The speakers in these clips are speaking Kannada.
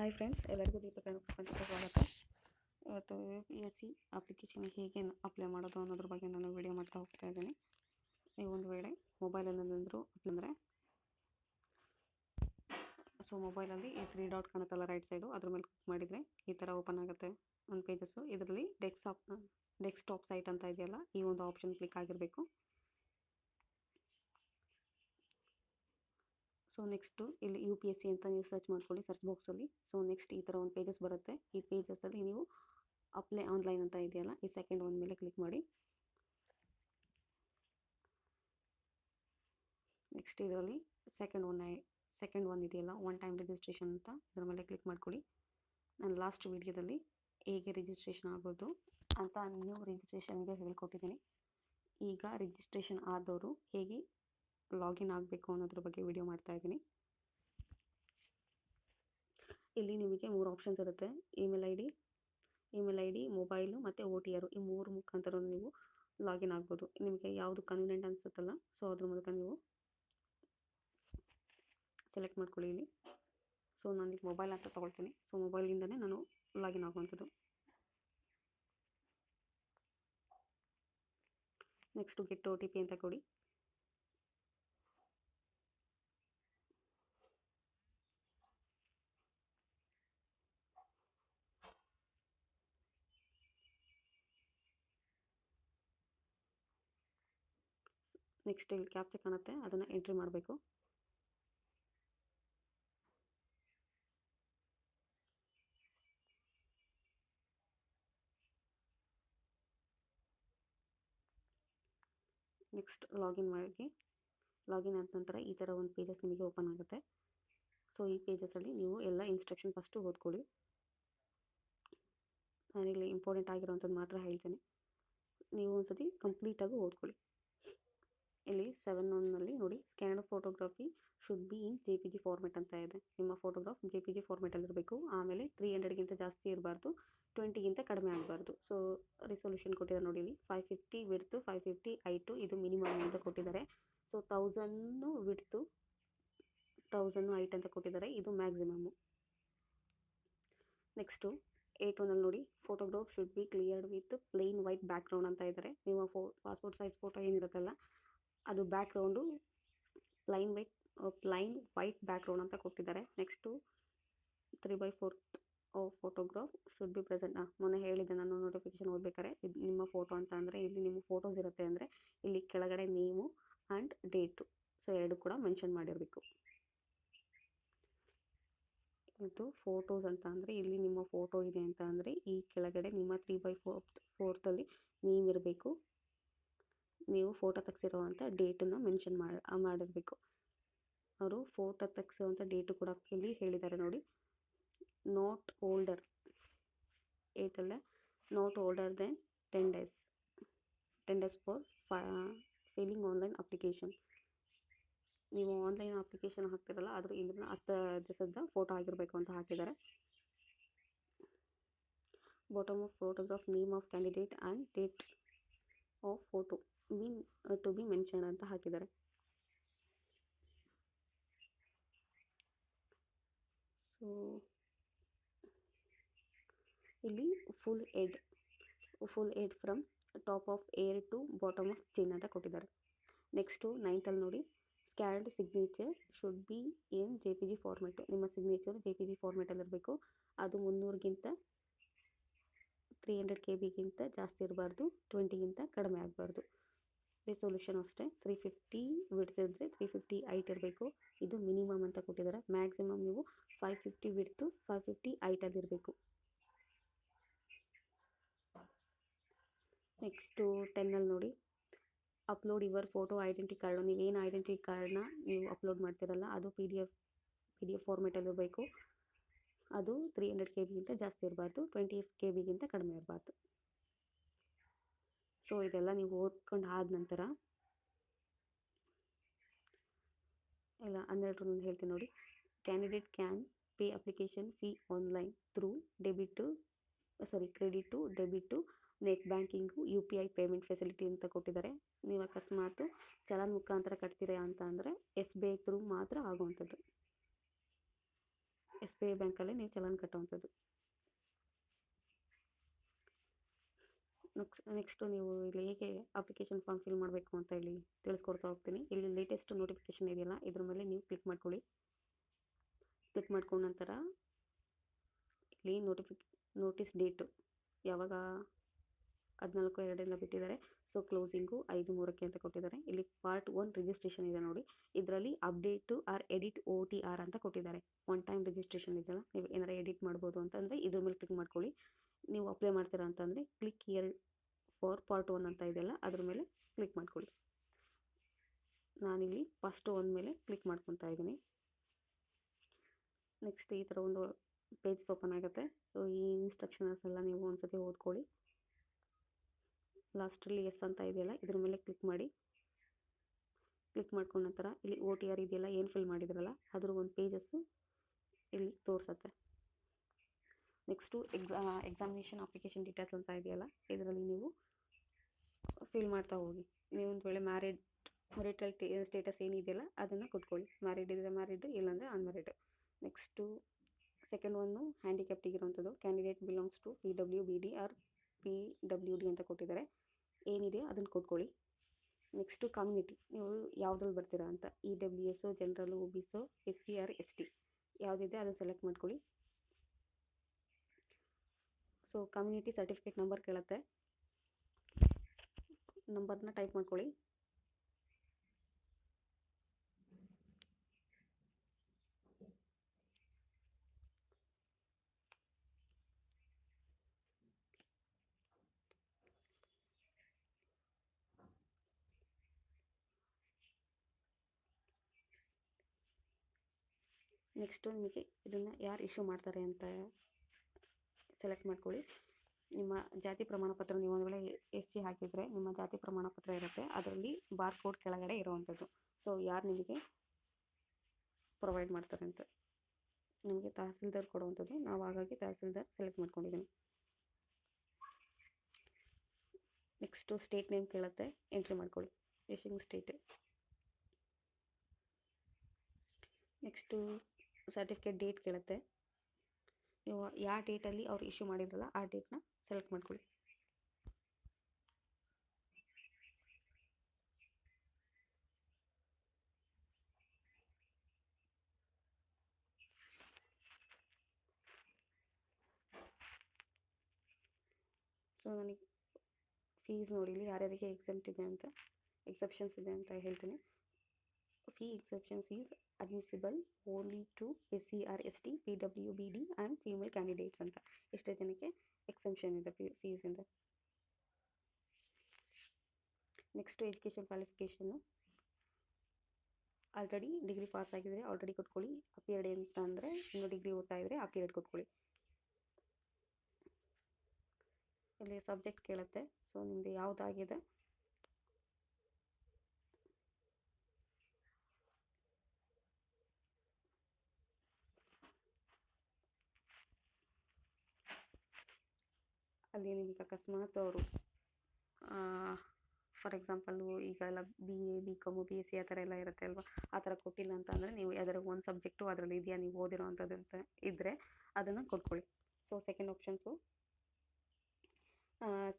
ಹಾಯ್ ಫ್ರೆಂಡ್ಸ್ ಎಲ್ಲರಿಗೂ ದೀಪಕ ಪ್ರಪಂಚಕ್ಕೆ ಸ್ವಾಗತ. ಇವತ್ತು U P S C application ಹೇಗೆ ಅಪ್ಲೈ ಮಾಡೋದು ಅನ್ನೋದ್ರ ಬಗ್ಗೆ ನಾನು ವಿಡಿಯೋ ಮಾಡ್ತಾ ಹೋಗ್ತಾ ಇದ್ದೀನಿ. ಈ ಒಂದು ವೇಳೆ ಮೊಬೈಲಲ್ಲಿ ಏನಾದರೂ ಅಂದರೆ ಸೊ ಮೊಬೈಲಲ್ಲಿ ಈ ತ್ರೀ ಡಾಟ್ ಕಾಣುತ್ತಲ್ಲ ರೈಟ್ ಸೈಡು ಅದ್ರ ಮೇಲೆ ಕ್ಲಿಕ್ ಮಾಡಿದರೆ ಈ ಥರ ಓಪನ್ ಆಗುತ್ತೆ ಒಂದು ಪೇಜಸ್ಸು ಇದರಲ್ಲಿ ಡೆಸ್ಕ್ಟಾಪ್ ಡೆಸ್ಕ್ಟಾಪ್ ಸೈಟ್ ಅಂತ ಇದೆಯಲ್ಲ, ಈ ಒಂದು ಆಪ್ಷನ್ ಕ್ಲಿಕ್ ಆಗಿರಬೇಕು. ಸೊ ನೆಕ್ಸ್ಟು ಇಲ್ಲಿ ಯು ಪಿ ಎಸ್ ಸಿ ಅಂತ ನೀವು ಸರ್ಚ್ ಮಾಡ್ಕೊಳ್ಳಿ ಸರ್ಚ್ ಬಾಕ್ಸಲ್ಲಿ ಸೊ ನೆಕ್ಸ್ಟ್ ಈ ಥರ ಒಂದು ಪೇಜಸ್ ಬರುತ್ತೆ. ಈ ಪೇಜಸಲ್ಲಿ ನೀವು ಅಪ್ಲೈ ಆನ್ಲೈನ್ ಅಂತ ಇದೆಯಲ್ಲ, ಈ ಸೆಕೆಂಡ್ ಒನ್ ಮೇಲೆ ಕ್ಲಿಕ್ ಮಾಡಿ. ನೆಕ್ಸ್ಟ್ ಇದರಲ್ಲಿ ಸೆಕೆಂಡ್ ಒನ್ ಸೆಕೆಂಡ್ ಒನ್ ಇದೆಯಲ್ಲ ಒನ್ ಟೈಮ್ ರಿಜಿಸ್ಟ್ರೇಷನ್ ಅಂತ ಇದರ ಮೇಲೆ ಕ್ಲಿಕ್ ಮಾಡ್ಕೊಳ್ಳಿ. ನಾನು ಲಾಸ್ಟ್ ವೀಡಿಯೋದಲ್ಲಿ ಹೇಗೆ ರಿಜಿಸ್ಟ್ರೇಷನ್ ಆಗೋದು ಅಂತ ನ್ಯೂ ರಿಜಿಸ್ಟ್ರೇಷನ್ಗೆ ಹೇಳ್ಕೊಟ್ಟಿದ್ದೀನಿ. ಈಗ ರಿಜಿಸ್ಟ್ರೇಷನ್ ಆದವರು ಹೇಗೆ ಲಾಗಿನ್ ಆಗಬೇಕು ಅನ್ನೋದ್ರ ಬಗ್ಗೆ ವಿಡಿಯೋ ಮಾಡ್ತಾ ಇದ್ದೀನಿ. ಇಲ್ಲಿ ನಿಮಗೆ ಮೂರು ಆಪ್ಷನ್ಸ್ ಇರುತ್ತೆ. Email I D email I D mobile ಮತ್ತು ಓ ಟಿ ಆರು ಈ ಮೂರು ಮುಖಾಂತರ ನೀವು ಲಾಗಿನ್ ಆಗ್ಬೋದು. ನಿಮಗೆ ಯಾವುದು ಕನ್ವೀನಿಯೆಂಟ್ ಅನಿಸುತ್ತಲ್ಲ ಸೊ ಅದ್ರ ಮೂಲಕ ನೀವು ಸೆಲೆಕ್ಟ್ ಮಾಡ್ಕೊಳ್ಳಿ ಇಲ್ಲಿ. ಸೊ ನಾನು ಈಗ ಮೊಬೈಲ್ ಅಂತ ತೊಗೊಳ್ತೀನಿ. ಸೊ ಮೊಬೈಲಿಂದನೇ ನಾನು ಲಾಗಿನ್ ಆಗುವಂಥದ್ದು. Next get O T P ಅಂತ ಕೊಡಿ. ನೆಕ್ಸ್ಟ್ ಇಲ್ಲಿ ಕ್ಯಾಪ್ಚರ್ ಕಾಣುತ್ತೆ, ಅದನ್ನು ಎಂಟ್ರಿ ಮಾಡಬೇಕು. ನೆಕ್ಸ್ಟ್ ಲಾಗಿನ್ ಮಾಡಿ, ಲಾಗಿನ್ ಆದ ನಂತರ ಈ ಥರ ಒಂದು ಪೇಜಸ್ ನಿಮಗೆ ಓಪನ್ ಆಗುತ್ತೆ. ಸೊ ಈ ಪೇಜಸಲ್ಲಿ ನೀವು ಎಲ್ಲ ಇನ್ಸ್ಟ್ರಕ್ಷನ್ ಫಸ್ಟು ಓದ್ಕೊಳ್ಳಿ. ನಾನಿಲ್ಲಿ ಇಂಪಾರ್ಟೆಂಟ್ ಆಗಿರೋವಂಥದ್ದು ಮಾತ್ರ ಹೇಳ್ತೇನೆ. ನೀವು ಒಂದ್ಸತಿ ಕಂಪ್ಲೀಟಾಗಿ ಓದ್ಕೊಳ್ಳಿ. ಇಲ್ಲಿ ಸೆವೆನ್ ಒನ್ನಲ್ಲಿ ನೋಡಿ scan photography should be in J P G format ಅಂತ ಇದೆ. ನಿಮ್ಮ ಫೋಟೋಗ್ರಾಫ್ ಜೆ ಪಿ ಜಿ ಫಾರ್ಮೆಟಲ್ಲಿ ಇರಬೇಕು. ಆಮೇಲೆ ತ್ರೀ ಹಂಡ್ರೆಡ್ಗಿಂತ ಜಾಸ್ತಿ ಇರಬಾರ್ದು ಟ್ವೆಂಟಿಗಿಂತ ಕಡಿಮೆ ಆಗಬಾರ್ದು. ಸೊ ರಿಸೊಲ್ಯೂಷನ್ ಕೊಟ್ಟಿದ್ದಾರೆ ನೋಡಿ ಇಲ್ಲಿ. Five fifty width five fifty height ಇದು ಮಿನಿಮಮ್ ಅಂತ ಕೊಟ್ಟಿದ್ದಾರೆ. ಸೊ ತೌಸನ್ನು ವಿಡ್ತು ತೌಸನ್ನು ಐಟ್ ಅಂತ ಕೊಟ್ಟಿದ್ದಾರೆ. ಇದು ಮ್ಯಾಕ್ಸಿಮಮ್ಮು ನೆಕ್ಸ್ಟು ಏಟ್ ಒನ್ನಲ್ಲಿ ನೋಡಿ photograph should be cleared with plain white background ಅಂತ ಇದ್ದಾರೆ. ನಿಮ್ಮ ಫೋ ಪಾಸ್ಪೋರ್ಟ್ ಸೈಜ್ ಫೋಟೋ ಏನಿರುತ್ತಲ್ಲ ಅದು background plain white plain white background ಅಂತ ಕೊಟ್ಟಿದ್ದಾರೆ. Next three by fourth photograph should be present ಮೊನ್ನೆ ಹೇಳಿದ್ದೆ ನಾನು ನೋಟಿಫಿಕೇಶನ್ ಓದ್ಬೇಕಾರೆ ಇದು ನಿಮ್ಮ ಫೋಟೋ ಅಂತ ಅಂದರೆ ಇಲ್ಲಿ ನಿಮ್ಮ ಫೋಟೋಸ್ ಇರುತ್ತೆ ಅಂದರೆ ಇಲ್ಲಿ ಕೆಳಗಡೆ ನೇಮು ಆ್ಯಂಡ್ ಡೇಟು ಸೊ ಎರಡು ಕೂಡ ಮೆನ್ಷನ್ ಮಾಡಿರಬೇಕು. ಇದು ಫೋಟೋಸ್ ಅಂತ ಅಂದರೆ ಇಲ್ಲಿ ನಿಮ್ಮ ಫೋಟೋ ಇದೆ ಅಂತ ಅಂದರೆ ಈ ಕೆಳಗಡೆ ನಿಮ್ಮ ತ್ರೀ ಬೈ ಫೋರ್ತ್ ಫೋರ್ತಲ್ಲಿ ನೇಮ್ ಇರಬೇಕು. ನೀವು ಫೋಟೋ ತೆಗ್ಸಿರೋವಂಥ ಡೇಟನ್ನು ಮೆನ್ಷನ್ ಮಾಡಿ ಮಾಡಿರಬೇಕು. ಅವರು ಫೋಟೋ ತೆಗ್ಸಿರುವಂಥ ಡೇಟು ಕೂಡ ಇಲ್ಲಿ ಹೇಳಿದ್ದಾರೆ ನೋಡಿ. Not older ಏತಲ್ಲ? Not older than ten days ten days for filing online application ನೀವು ಆನ್ಲೈನ್ ಅಪ್ಲಿಕೇಶನ್ ಹಾಕ್ತಿರಲ್ಲ, ಅದ್ರ ಇಲ್ಲಿನ ಹತ್ತು ದಿವಸದ ಫೋಟೋ ಆಗಿರಬೇಕು ಅಂತ ಹಾಕಿದ್ದಾರೆ. Bottom of photograph name of candidate and date of photo be to be mention ಅಂತ ಹಾಕಿದ್ದಾರೆ. ಸೊ ಇಲ್ಲಿ full head full head from top of hair to bottom of chin ಅಂತ ಕೊಟ್ಟಿದ್ದಾರೆ. ನೆಕ್ಸ್ಟು ನೈನ್ತಲ್ಲಿ ನೋಡಿ scanned signature should be in J P G format ನಿಮ್ಮ ಸಿಗ್ನೇಚರ್ ಜೆ ಪಿ ಜಿ ಫಾರ್ಮೆಟಲ್ಲಿ ಇರಬೇಕು. ಅದು ಮುನ್ನೂರಿಗಿಂತ ತ್ರೀ ಹಂಡ್ರೆಡ್ ಕೆ ಬಿಗಿಂತ ಜಾಸ್ತಿ ಇರಬಾರ್ದು ಟ್ವೆಂಟಿಗಿಂತ ಕಡಿಮೆ ಆಗಬಾರ್ದು. ರಿಸೊಲ್ಯೂಷನ್ ಅಷ್ಟೇ. ತ್ರೀ ಫಿಫ್ಟಿ ಬಿಡ್ತಿದ್ರೆ ತ್ರೀ ಫಿಫ್ಟಿ ಐಟ್ ಇರಬೇಕು. ಇದು ಮಿನಿಮಮ್ ಅಂತ ಕೊಟ್ಟಿದ್ದಾರೆ. ಮ್ಯಾಕ್ಸಿಮಮ್ ನೀವು five fifty width five fifty ಐಟಲ್ಲಿ ಇರಬೇಕು. ನೆಕ್ಸ್ಟು ಟೆನ್ನಲ್ಲಿ ನೋಡಿ. Upload your photo identity card ನೀವೇನು ಐಡೆಂಟಿ ಕಾರ್ಡನ್ನ ನೀವು ಅಪ್ಲೋಡ್ ಮಾಡ್ತಿರಲ್ಲ, ಅದು P D F P D F ಫಾರ್ಮೆಟಲ್ಲಿ ಇರಬೇಕು. ಅದು ತ್ರೀ ಹಂಡ್ರೆಡ್ ಕೆ ಬಿಗಿಂತ ಜಾಸ್ತಿ ಇರಬಾರ್ದು. ಟ್ವೆಂಟಿ ಕೆ ಬಿಗಿಂತ ಕಡಿಮೆ ಇರಬಾರ್ದು. ಸೊ ಇದೆಲ್ಲ ನೀವು ಓದ್ಕೊಂಡು ಆದ ನಂತರ ಇಲ್ಲ ಹನ್ನೆರಡು ನಾನು ಹೇಳ್ತೀನಿ ನೋಡಿ. Candidate can pay application fee online through debit sorry credit debit net banking U P I payment facility ಅಂತ ಕೊಟ್ಟಿದ್ದಾರೆ. ನೀವು ಅಕಸ್ಮಾತ್ ಚಲನ್ ಮುಖಾಂತರ ಕಟ್ತೀರಾ ಅಂತ ಅಂದರೆ ಎಸ್ ಬಿ ಐ ಥ್ರೂ ಮಾತ್ರ ಆಗುವಂಥದ್ದು. ಎಸ್ ಬಿ ಐ ಬ್ಯಾಂಕಲ್ಲೇ ನೀವು ಚಲನ್ ಕಟ್ಟುವಂಥದ್ದು. ನೆಕ್ಸ್ಟ್ ನೆಕ್ಸ್ಟು ನೀವು ಇಲ್ಲಿ ಹೇಗೆ ಅಪ್ಲಿಕೇಶನ್ ಫಾರ್ಮ್ ಫಿಲ್ ಮಾಡಬೇಕು ಅಂತ ಇಲ್ಲಿ ತಿಳಿಸ್ಕೊಡ್ತಾ ಹೋಗ್ತೀನಿ. ಇಲ್ಲಿ ಲೇಟೆಸ್ಟ್ ನೋಟಿಫಿಕೇಷನ್ ಇದೆಯಲ್ಲ, ಇದ್ರ ಮೇಲೆ ನೀವು ಕ್ಲಿಕ್ ಮಾಡ್ಕೊಳ್ಳಿ. ಕ್ಲಿಕ್ ಮಾಡ್ಕೊಂಡ ನಂತರ ಇಲ್ಲಿ ನೋಟಿಫಿ ನೋಟಿಸ್ ಡೇಟು ಯಾವಾಗ ಹದಿನಾಲ್ಕು, ಎರಡರಿಂದ ಬಿಟ್ಟಿದ್ದಾರೆ. ಸೊ ಕ್ಲೋಸಿಂಗು ಐದು, ಮೂರಕ್ಕೆ ಅಂತ ಕೊಟ್ಟಿದ್ದಾರೆ. ಇಲ್ಲಿ ಪಾರ್ಟ್ ಒನ್ ರಿಜಿಸ್ಟ್ರೇಷನ್ ಇದೆ ನೋಡಿ. ಇದರಲ್ಲಿ update or edit O T R ಅಂತ ಕೊಟ್ಟಿದ್ದಾರೆ. ಒನ್ ಟೈಮ್ ರಿಜಿಸ್ಟ್ರೇಷನ್ ಇದೆಯಲ್ಲ, ನೀವು ಏನಾರ ಎಡಿಟ್ ಮಾಡ್ಬೋದು ಅಂತಂದರೆ ಇದ್ರ ಮೇಲೆ ಕ್ಲಿಕ್ ಮಾಡ್ಕೊಳ್ಳಿ. ನೀವು ಅಪ್ಲೈ ಮಾಡ್ತೀರಾ ಅಂತಂದರೆ click here for part one ಅಂತ ಇದೆಯಲ್ಲ, ಅದ್ರ ಮೇಲೆ ಕ್ಲಿಕ್ ಮಾಡ್ಕೊಳ್ಳಿ. ನಾನಿಲ್ಲಿ ಫಸ್ಟ್ ಒನ್ ಮೇಲೆ ಕ್ಲಿಕ್ ಮಾಡ್ಕೊತಾ ಇದ್ದೀನಿ. ನೆಕ್ಸ್ಟ್ ಈ ಥರ ಒಂದು ಪೇಜ್ ಓಪನ್ ಆಗುತ್ತೆ. ಸೊ ಈ ಇನ್ಸ್ಟ್ರಕ್ಷನ್ಸ್ ಎಲ್ಲ ನೀವು ಒಂದ್ಸತಿ ಓದ್ಕೊಳ್ಳಿ. ಲಾಸ್ಟಲ್ಲಿ ಎಸ್ ಅಂತ ಇದೆಯಲ್ಲ, ಇದ್ರ ಮೇಲೆ ಕ್ಲಿಕ್ ಮಾಡಿ. ಕ್ಲಿಕ್ ಮಾಡ್ಕೊಂಡ ನಂತರ ಇಲ್ಲಿ ಓ ಟಿ ಆರ್ ಇದೆಯಲ್ಲ, ಏನು ಫಿಲ್ ಮಾಡಿದ್ರಲ್ಲ, ಅದ್ರ ಒಂದು ಪೇಜಸ್ಸು ಇಲ್ಲಿ ತೋರಿಸುತ್ತೆ. ನೆಕ್ಸ್ಟು ಎಕ್ಸಾ ಎಕ್ಸಾಮಿನೇಷನ್ ಅಪ್ಲಿಕೇಶನ್ ಡೀಟೇಲ್ಸ್ ಅಂತ ಇದೆಯಲ್ಲ, ಇದರಲ್ಲಿ ನೀವು ಫಿಲ್ ಮಾಡ್ತಾ ಹೋಗಿ. ನೀವು ಒಂದು ವೇಳೆ ಮ್ಯಾರಿಡ್ ಮೆರಿಟಲ್ ಸ್ಟೇಟಸ್ ಏನಿದೆಯಲ್ಲ, ಅದನ್ನು ಕೊಟ್ಕೊಳ್ಳಿ. ಮ್ಯಾರಿಡ್ ಇದ್ದರೆ ಮ್ಯಾರಿಡ್ ಇಲ್ಲಾಂದರೆ unmarried next second one ಹ್ಯಾಂಡಿಕ್ಯಾಪ್ಟಿಗಿರುವಂಥದ್ದು candidate belongs to P W B D R P W D ಅಂತ ಕೊಟ್ಟಿದ್ದಾರೆ. ಏನಿದೆ ಅದನ್ನು ಕೊಟ್ಕೊಳ್ಳಿ. ನೆಕ್ಸ್ಟು ಕಮ್ಯುನಿಟಿ ನೀವು ಯಾವುದ್ರಲ್ಲಿ ಬರ್ತೀರಾ ಅಂತ. E W S O general O B so S C R S T ಯಾವುದಿದೆ ಅದನ್ನು ಸೆಲೆಕ್ಟ್ ಮಾಡ್ಕೊಳ್ಳಿ. ಸೊ ಕಮ್ಯುನಿಟಿ ಸರ್ಟಿಫಿಕೇಟ್ ನಂಬರ್ ಕೇಳುತ್ತೆ. ನಂಬರ್ನ ಟೈಪ್ ಮಾಡ್ಕೊಳ್ಳಿ. ನೆಕ್ಸ್ಟು ನಿಮಗೆ ಇದನ್ನು ಯಾರು ಇಶ್ಯೂ ಮಾಡ್ತಾರೆ ಅಂತ ಸೆಲೆಕ್ಟ್ ಮಾಡ್ಕೊಳ್ಳಿ. ನಿಮ್ಮ ಜಾತಿ ಪ್ರಮಾಣ ಪತ್ರ ನೀವು ಒಂದು ವೇಳೆ ಎಸ್ ಸಿ ಹಾಕಿದರೆ ನಿಮ್ಮ ಜಾತಿ ಪ್ರಮಾಣ ಪತ್ರ ಇರುತ್ತೆ. ಅದರಲ್ಲಿ ಬಾರ್ ಕೋಡ್ ಕೆಳಗಡೆ ಇರುವಂಥದ್ದು. ಸೊ ಯಾರು ನಿಮಗೆ ಪ್ರೊವೈಡ್ ಮಾಡ್ತಾರೆ ಅಂತ. ನಿಮಗೆ ತಹಸೀಲ್ದಾರ್ ಕೊಡುವಂಥದ್ದು. ನಾವು ಹಾಗಾಗಿ ತಹಸೀಲ್ದಾರ್ ಸೆಲೆಕ್ಟ್ ಮಾಡ್ಕೊಂಡಿದ್ದೀನಿ ನೆಕ್ಸ್ಟು ಸ್ಟೇಟ್ ನೇಮ್ ಕೇಳುತ್ತೆ. ಎಂಟ್ರಿ ಮಾಡ್ಕೊಳ್ಳಿ. Wishing state next certificate date ಕೇಳುತ್ತೆ. ನೀವು ಯಾವ ಡೇಟಲ್ಲಿ ಅವ್ರು ಇಶ್ಯೂ ಮಾಡಿದ್ರಲ್ಲ, ಆ ಡೇಟ್ನ ಸೆಲೆಕ್ಟ್ ಮಾಡ್ಕೊಳ್ಳಿ. ಸೊ ನನಗೆ ಫೀಸ್ ನೋಡಿ ಇಲ್ಲಿ ಯಾರ್ಯಾರಿಗೆ ಎಕ್ಸೆಪ್ಟ್ ಇದೆ ಅಂತ ಎಕ್ಸೆಪ್ಷನ್ಸ್ ಇದೆ ಅಂತ ಹೇಳ್ತೀನಿ. Fee exceptions is admissible only to S C R S T P W B D and female candidates ಅಂತ. ಎಷ್ಟೇ ಜನಕ್ಕೆ ಎಕ್ಸೆಂಪ್ಷನ್ ಇದೆ ಫೀಸಿಂದ ನೆಕ್ಸ್ಟ್ ಎಜುಕೇಷನ್ ಕ್ವಾಲಿಫಿಕೇಷನ್ನು ಆಲ್ರೆಡಿ ಡಿಗ್ರಿ ಪಾಸ್ ಆಗಿದ್ರೆ ಆಲ್ರೆಡಿ ಕೊಟ್ಕೊಳ್ಳಿ. ಪೀರಿಯಡ್ ಅಂತ ಅಂದರೆ ಇನ್ನು ಡಿಗ್ರಿ ಓದ್ತಾ ಇದ್ದರೆ ಅಪಿಯರ್ಡ್ ಕೊಟ್ಕೊಳ್ಳಿ. ಇಲ್ಲಿ ಸಬ್ಜೆಕ್ಟ್ ಕೇಳುತ್ತೆ. ಸೊ ನಿಮ್ಮದು ಯಾವುದಾಗಿದೆ? ಅಲ್ಲಿ ನಿಮಗೆ ಅಕಸ್ಮಾತ್ ಅವರು ಫಾರ್ ಎಕ್ಸಾಂಪಲ್ಲು ಈಗ ಎಲ್ಲ B A B com B S C ಆ ಥರ ಎಲ್ಲ ಇರುತ್ತೆ ಅಲ್ವಾ? ಆ ಥರ ಕೊಟ್ಟಿಲ್ಲ ಅಂತ ಅಂದರೆ ನೀವು ಯಾವ್ದಾದ್ರು ಒಂದು ಸಬ್ಜೆಕ್ಟು ಅದರಲ್ಲಿ ಇದೆಯಾ? ನೀವು ಓದಿರೋ ಅಂಥದ್ದು ಇದ್ದರೆ ಅದನ್ನು ಕೊಟ್ಕೊಳ್ಳಿ. So second options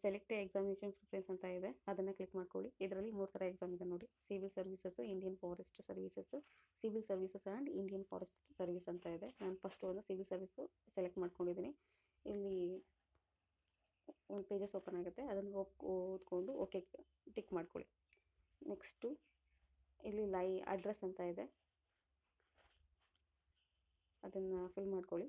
select examination preference ಅಂತ ಇದೆ. ಅದನ್ನು ಕ್ಲಿಕ್ ಮಾಡ್ಕೊಳ್ಳಿ. ಇದರಲ್ಲಿ ಮೂರು ಥರ ಎಕ್ಸಾಮ್ ಇದೆ ನೋಡಿ. Civil services Indian forest services civil services and Indian forest service ಅಂತ ಇದೆ. ನಾನು ಫಸ್ಟ್ ಒಂದು ಸಿವಿಲ್ ಸರ್ವಿಸು ಸೆಲೆಕ್ಟ್ ಮಾಡ್ಕೊಂಡಿದ್ದೀನಿ. ಇಲ್ಲಿ ಒಂದು ಪೇಜಸ್ ಓಪನ್ ಆಗುತ್ತೆ, ಅದನ್ನು ಓದ್ಕೊಂಡು ಓಕೆ ಟಿಕ್ ಮಾಡ್ಕೊಳ್ಳಿ. ನೆಕ್ಸ್ಟು ಇಲ್ಲಿ ಲೈ ಅಡ್ರೆಸ್ ಅಂತ ಇದೆ. ಅದನ್ನು ಫಿಲ್ ಮಾಡ್ಕೊಳ್ಳಿ.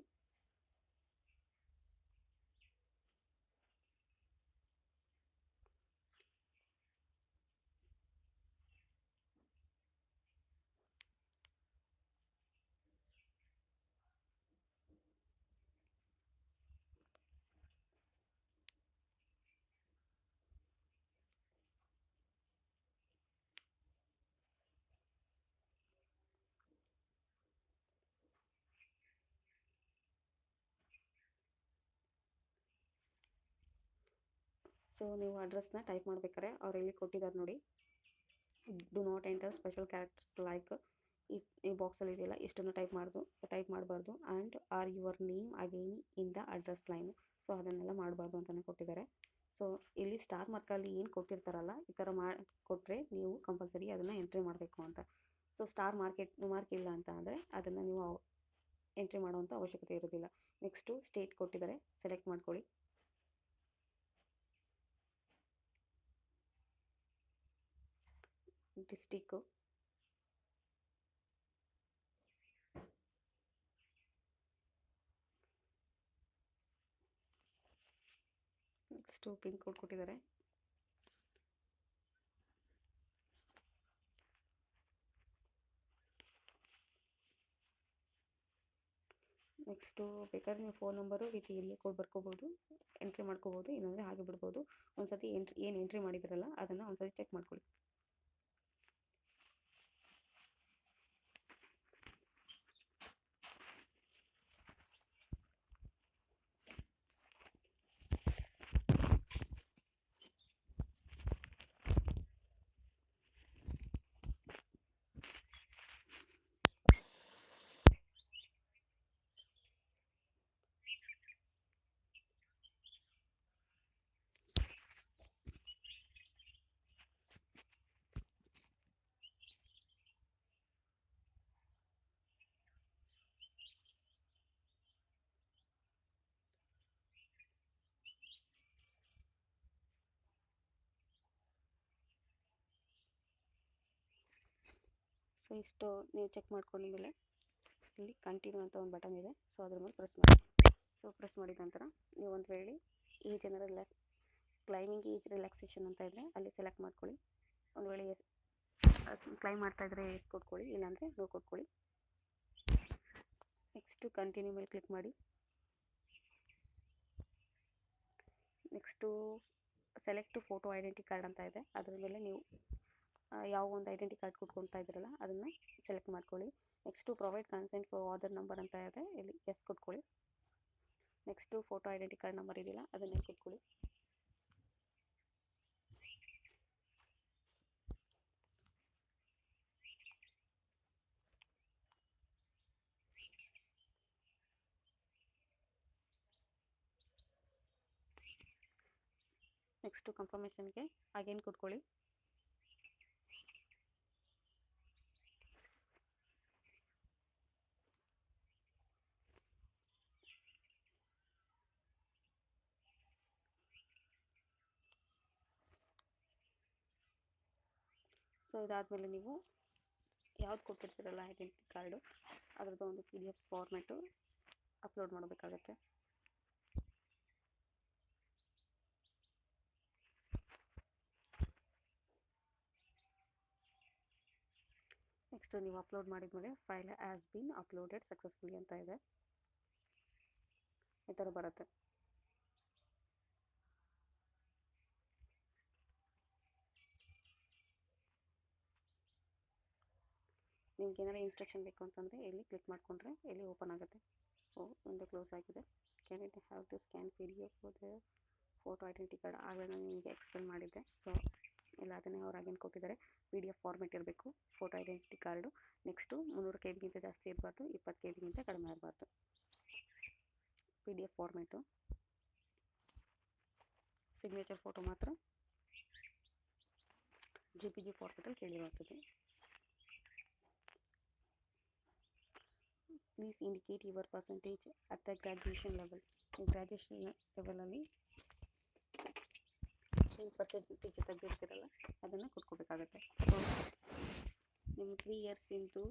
ಸೊ ನೀವು ಅಡ್ರೆಸ್ನ ಟೈಪ್ ಮಾಡ್ಬೇಕಾದ್ರೆ ಅವ್ರು ಇಲ್ಲಿ ಕೊಟ್ಟಿದ್ದಾರೆ ನೋಡಿ. Do not enter special characters like ಈ ಈ ಬಾಕ್ಸಲ್ಲಿ ಇದೆಯಲ್ಲ, ಇಷ್ಟನ್ನು ಟೈಪ್ ಮಾಡ್ದು ಟೈಪ್ ಮಾಡಬಾರ್ದು. And or your name again in the address line so ಅದನ್ನೆಲ್ಲ ಮಾಡಬಾರ್ದು ಅಂತಲೇ ಕೊಟ್ಟಿದ್ದಾರೆ ಸೊ ಇಲ್ಲಿ ಸ್ಟಾರ್ ಮಾರ್ಕಲ್ಲಿ ಏನು ಕೊಟ್ಟಿರ್ತಾರಲ್ಲ, ಈ ಥರ ಮಾ ಕೊಟ್ಟರೆ ನೀವು ಕಂಪಲ್ಸರಿ ಅದನ್ನು ಎಂಟ್ರಿ ಮಾಡಬೇಕು ಅಂತ. ಸೊ ಸ್ಟಾರ್ ಮಾರ್ಕೆಟ್ ಮಾರ್ಕ್ ಇಲ್ಲ ಅಂತ ಅಂದರೆ ಅದನ್ನು ನೀವು ಎಂಟ್ರಿ ಮಾಡುವಂಥ ಅವಶ್ಯಕತೆ ಇರೋದಿಲ್ಲ. ನೆಕ್ಸ್ಟು ಸ್ಟೇಟ್ ಕೊಟ್ಟಿದ್ದಾರೆ ಸೆಲೆಕ್ಟ್ ಮಾಡ್ಕೊಳ್ಳಿ. ಡಿಸ್ಟಿಕ್ಕು ನೆಕ್ಸ್ಟು ಪಿನ್ ಕೋಡ್ ಕೊಟ್ಟಿದ್ದಾರೆ. ನೆಕ್ಸ್ಟು ಬೇಕಾದ್ರೆ ನೀವು phone number with area code ಬರ್ಕೋಬೋದು, entry ಮಾಡ್ಕೋಬೋದು, ಇಲ್ಲಾಂದರೆ ಹಾಗೆ ಬಿಡ್ಬೋದು. ಒಂದು ಸತಿ ಎಂಟ್ರಿ, ಏನು ಎಂಟ್ರಿ ಮಾಡಿದ್ರಲ್ಲ ಅದನ್ನು ಒಂದು ಸತಿ ಚೆಕ್ ಮಾಡ್ಕೊಳ್ಳಿ. ಸೊ ಇಷ್ಟು ನೀವು ಚೆಕ್ ಮಾಡ್ಕೊಂಡಿದ್ಮೇಲೆ ಇಲ್ಲಿ ಕಂಟಿನ್ಯೂ ಅಂತ ಒಂದು ಬಟನ್ ಇದೆ. ಸೊ ಅದ್ರ ಮೇಲೆ ಪ್ರೆಸ್ ಮಾಡಿ. ಸೊ ಪ್ರೆಸ್ ಮಾಡಿದ ನಂತರ ನೀವು ಒಂದು ವೇಳೆ ಈ ಜನರಲ್ ಕ್ಲೈಮಿಂಗ್ ಈಜ್ ರಿಲ್ಯಾಕ್ಸೇಷನ್ ಅಂತ ಇದ್ದರೆ ಅಲ್ಲಿ ಸೆಲೆಕ್ಟ್ ಮಾಡ್ಕೊಳ್ಳಿ. ಒಂದು ವೇಳೆ ಎಸ್ ಕ್ಲೈಮ್ ಮಾಡ್ತಾ ಇದ್ದರೆ ಎಸ್ ಕೊಟ್ಕೊಳ್ಳಿ, ಇಲ್ಲಾಂದರೆ ನೋ ಕೊಟ್ಕೊಳ್ಳಿ. ನೆಕ್ಸ್ಟು ಕಂಟಿನ್ಯೂ ಮೇಲೆ ಕ್ಲಿಕ್ ಮಾಡಿ. Next select photo identity card ಅಂತ ಇದೆ. ಅದ್ರ ಮೇಲೆ ನೀವು ಯಾವ ಒಂದು ಐಡೆಂಟಿ ಕಾರ್ಡ್ ಕೊಟ್ಕೊತಾ ಇದ್ದೀರಲ್ಲ, ಅದನ್ನು ಸೆಲೆಕ್ಟ್ ಮಾಡ್ಕೊಳ್ಳಿ. Next provide consent for Aadhaar number ಅಂತ ಇದೆ, ಇಲ್ಲಿ yes ಕೊಟ್ಕೊಳ್ಳಿ. Next photo identity card number ಇದೆಯಲ್ಲ, ಅದನ್ನೇ ಕೊಟ್ಕೊಳ್ಳಿ. ನೆಕ್ಸ್ಟು ಕನ್ಫರ್ಮೇಷನ್ಗೆ ಅಗೇನ್ ಕೊಟ್ಕೊಳ್ಳಿ. ಇದಾದಮೇಲೆ ನೀವು ಯಾವ್ದು ಕೊಟ್ಟಿರ್ತೀರಲ್ಲ ಐಡೆಂಟಿ ಕಾರ್ಡು ಅದರದ್ದು ಒಂದು P D F format upload ಮಾಡಬೇಕಾಗತ್ತೆ. ನೆಕ್ಸ್ಟ್ ನೀವು ಅಪ್ಲೋಡ್ ಮಾಡಿದ್ಮೇಲೆ file has been uploaded successfully ಅಂತ ಇದೆ. ಈ ಥರ ಬರುತ್ತೆ. ನಿಮ್ಗೆ ಏನಾರು ಇನ್ಸ್ಟ್ರಕ್ಷನ್ ಬೇಕು ಅಂತಂದರೆ ಇಲ್ಲಿ ಕ್ಲಿಕ್ ಮಾಡಿಕೊಂಡ್ರೆ ಇಲ್ಲಿ ಓಪನ್ ಆಗುತ್ತೆ. ಓ ಒಂದು ಕ್ಲೋಸ್ ಆಗಿದೆ. Can it have to scan P D F photo identity card ಆಗಲೇ ನಾನು ನಿಮಗೆ ಎಕ್ಸ್ಪ್ಲೇನ್ ಮಾಡಿದ್ದೆ. ಸೊ ಇಲ್ಲ ಅದನ್ನೇ ಅವ್ರು ಆಗೇನು ಕೊಟ್ಟಿದ್ದಾರೆ. ಪಿ ಡಿ ಎಫ್ ಫಾರ್ಮೆಟ್ ಇರಬೇಕು ಫೋಟೋ ಐಡೆಂಟಿಟಿ ಕಾರ್ಡು ನೆಕ್ಸ್ಟು ಮುನ್ನೂರು ಕೆ ಬಿಗಿಂತ ಜಾಸ್ತಿ ಇರಬಾರ್ದು, ಇಪ್ಪತ್ತು ಕೆ ಬಿಗಿಂತ ಕಡಿಮೆ ಇರಬಾರ್ದು. P D F format signature photo ಮಾತ್ರ ಜಿ ಪಿ ಜಿ ಫಾರ್ಮೆಟಲ್ಲಿ ಕೇಳಿರುವಂಥದ್ದು. Please indicate your percentage at the graduation level graduation ಲೆವೆಲಲ್ಲಿ ಏನು ಪರ್ಸೆಂಟೇಜ್ ತೆಗೆದಿರ್ತೀರಲ್ಲ, ಅದನ್ನು ಕೊಟ್ಕೋಬೇಕಾಗತ್ತೆ ನಿಮ್ಮ ತ್ರೀ ಇಯರ್ಸ್ ಇಂದು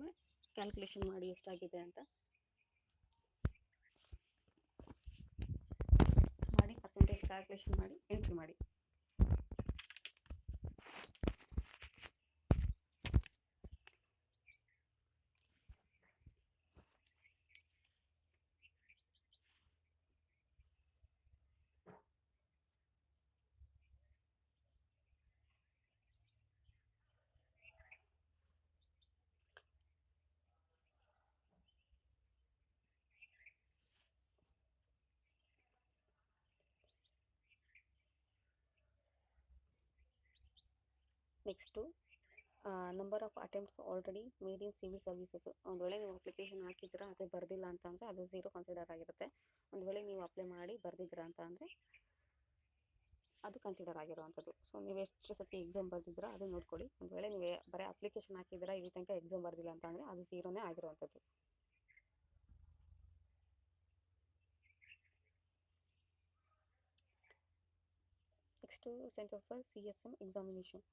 ಕ್ಯಾಲ್ಕುಲೇಷನ್ ಮಾಡಿ ಎಷ್ಟಾಗಿದೆ ಅಂತ. ಮಾಡಿ ಪರ್ಸೆಂಟೇಜ್ ಕ್ಯಾಲ್ಕುಲೇಷನ್ ಮಾಡಿ ಎಂಟ್ರಿ ಮಾಡಿ. Next number of attempts already made in civil services ಒಂದು ವೇಳೆ ನೀವು ಅಪ್ಲಿಕೇಶನ್ ಹಾಕಿದ್ದೀರಾ, ಅದೇ ಬರೆದಿಲ್ಲ ಅಂತ ಅಂದರೆ ಅದು ಝೀರೋ ಕನ್ಸಿಡರ್ ಆಗಿರುತ್ತೆ. ಒಂದು ವೇಳೆ ನೀವು ಅಪ್ಲೈ ಮಾಡಿ ಬರೆದಿದ್ದೀರಾ ಅಂತ ಅಂದರೆ ಅದು ಕನ್ಸಿಡರ್ ಆಗಿರುವಂಥದ್ದು. ಸೊ ನೀವು ಎಷ್ಟು ಸತಿ ಎಕ್ಸಾಮ್ ಬರೆದಿದ್ದೀರಾ, ಅದು ನೋಡ್ಕೊಳ್ಳಿ. ಒಂದು ವೇಳೆ ನೀವು ಬರೀ ಅಪ್ಲಿಕೇಶನ್ ಹಾಕಿದ್ದೀರಾ ಇಲ್ಲಿ ತನಕ ಎಕ್ಸಾಮ್ ಬರೆದಿಲ್ಲ ಅಂತ ಅಂದರೆ ಅದು ಝೀರೋನೇ ಆಗಿರುವಂಥದ್ದು. Next center for C S M examination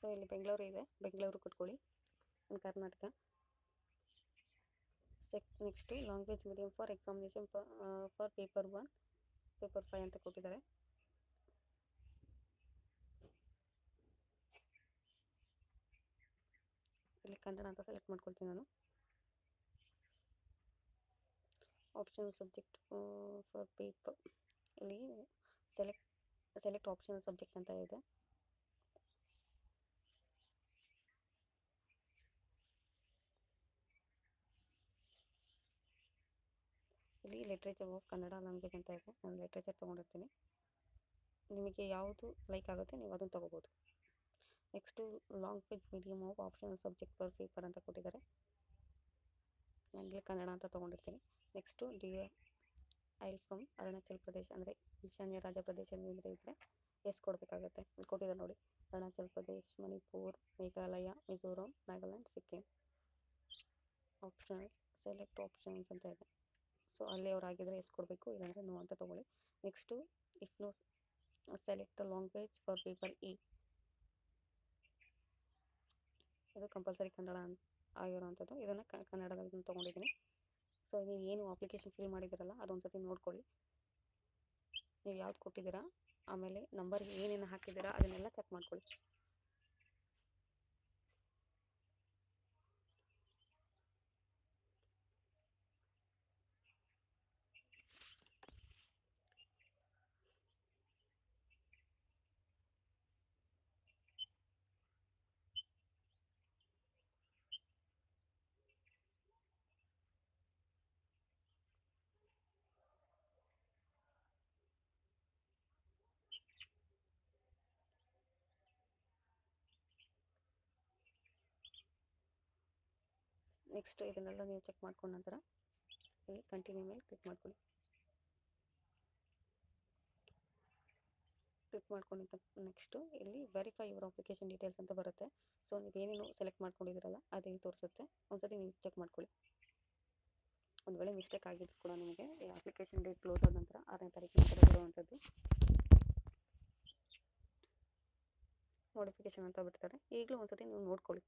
so ಇಲ್ಲಿ ಬೆಂಗಳೂರು ಇದೆ. ಬೆಂಗಳೂರು ಕೊಟ್ಕೊಳ್ಳಿ in Karnataka sec next language medium for examination for paper one paper five ಅಂತ ಕೊಟ್ಟಿದ್ದಾರೆ. ಇಲ್ಲಿ ಕನ್ನಡ ಅಂತ ಸೆಲೆಕ್ಟ್ ಮಾಡ್ಕೊಳ್ತೀನಿ ನಾನು. ಆಪ್ಷನ್ ಸಬ್ಜೆಕ್ಟ್ ಫಾರ್ ಪೇಪರ್ ಇಲ್ಲಿ ಸೆಲೆಕ್ಟ್ ಸೆಲೆಕ್ಟ್ ಆಪ್ಷನ್ ಸಬ್ಜೆಕ್ಟ್ ಅಂತ ಇದೆ. ಇಲ್ಲಿ ಲಿಟ್ರೇಚರ್ ಆಫ್ ಕನ್ನಡ ಲ್ಯಾಂಗ್ವೇಜ್ ಅಂತ ಇದೆ. ನಾನು ಲಿಟ್ರೇಚರ್ ತೊಗೊಂಡಿರ್ತೀನಿ. ನಿಮಗೆ ಯಾವುದು ಲೈಕ್ ಆಗುತ್ತೆ, ನೀವು ಅದನ್ನು ತೊಗೋಬೋದು. Next language medium of optional subject per paper ಅಂತ ಕೊಟ್ಟಿದ್ದಾರೆ. ನನಗೆ ಕನ್ನಡ ಅಂತ ತೊಗೊಂಡಿರ್ತೀನಿ. ನೆಕ್ಸ್ಟು ಡಿ ಐಲ್ ಫ್ರಮ್ ಅರುಣಾಚಲ್ ಪ್ರದೇಶ ಅಂದರೆ ಈಶಾನ್ಯ ರಾಜ್ಯ ಪ್ರದೇಶದಿಂದ ಇದ್ದರೆ ಎಷ್ಟು ಕೊಡಬೇಕಾಗುತ್ತೆ. ಇಲ್ಲಿ ಕೊಟ್ಟಿದ್ದಾರೆ ನೋಡಿ. Arunachal Pradesh Manipur Meghalaya Mizoram Nagaland Sikkim options select options ಅಂತ ಇದೆ. ಸೊ ಅಲ್ಲಿ ಅವ್ರು ಆಗಿದ್ರೆ ಎಷ್ಟು ಕೊಡಬೇಕು, ಇಲ್ಲಾಂದರೆ ನೋ ಅಂತ ತೊಗೊಳ್ಳಿ. Next if no select language for paper E ಇದು ಕಂಪಲ್ಸರಿ ಕನ್ನಡ ಆಗಿರೋವಂಥದ್ದು. ಇದನ್ನು ಕನ್ನಡದಲ್ಲಿ ತೊಗೊಂಡಿದ್ದೀನಿ. ಸೊ ನೀವು ಏನು ಅಪ್ಲಿಕೇಶನ್ ಫಿಲ್ ಮಾಡಿದ್ದೀರಲ್ಲ ಅದೊಂದು ಸತಿ ನೋಡ್ಕೊಳ್ಳಿ. ನೀವು ಯಾವ್ದು ಕೊಟ್ಟಿದ್ದೀರಾ, ಆಮೇಲೆ ನಂಬರ್ ಏನೇನು ಹಾಕಿದ್ದೀರಾ, ಅದನ್ನೆಲ್ಲ ಚೆಕ್ ಮಾಡ್ಕೊಳ್ಳಿ. ನೆಕ್ಸ್ಟ್ ಇದನ್ನೆಲ್ಲ ನೀವು ಚೆಕ್ ಮಾಡ್ಕೊಂಡ ನಂತರ ಇಲ್ಲಿ ಕಂಟಿನ್ಯೂ ಮೇಲೆ ಕ್ಲಿಕ್ ಮಾಡ್ಕೊಳ್ಳಿ. ಕ್ಲಿಕ್ ಮಾಡ್ಕೊಂಡಿದ್ದ ನೆಕ್ಸ್ಟು ಇಲ್ಲಿ ವೆರಿಫೈ ಯುವರ್ ಅಪ್ಲಿಕೇಶನ್ ಡೀಟೇಲ್ಸ್ ಅಂತ ಬರುತ್ತೆ. ಸೊ ನೀವು ಏನೇನು ಸೆಲೆಕ್ಟ್ ಮಾಡ್ಕೊಂಡಿದ್ದೀರಲ್ಲ ಅದೇ ತೋರಿಸುತ್ತೆ, ಒಂದ್ಸತಿ ನೀವು ಚೆಕ್ ಮಾಡ್ಕೊಳ್ಳಿ. ಒಂದು ವೇಳೆ ಮಿಸ್ಟೇಕ್ ಆಗಿದ್ದು ಕೂಡ ನಿಮಗೆ ಈ ಅಪ್ಲಿಕೇಶನ್ ಡೇಟ್ ಕ್ಲೋಸ್ ಆದ ನಂತರ ಆರನೇ ತಾರೀಕಿನ ನಂತರ ಬರುವಂಥದ್ದು. ನೋಟಿಫಿಕೇಶನ್ ಅಂತ ಬಿಡ್ತಾರೆ. ಈಗಲೂ ಒಂದ್ಸತಿ ನೀವು ನೋಡ್ಕೊಳ್ಳಿ.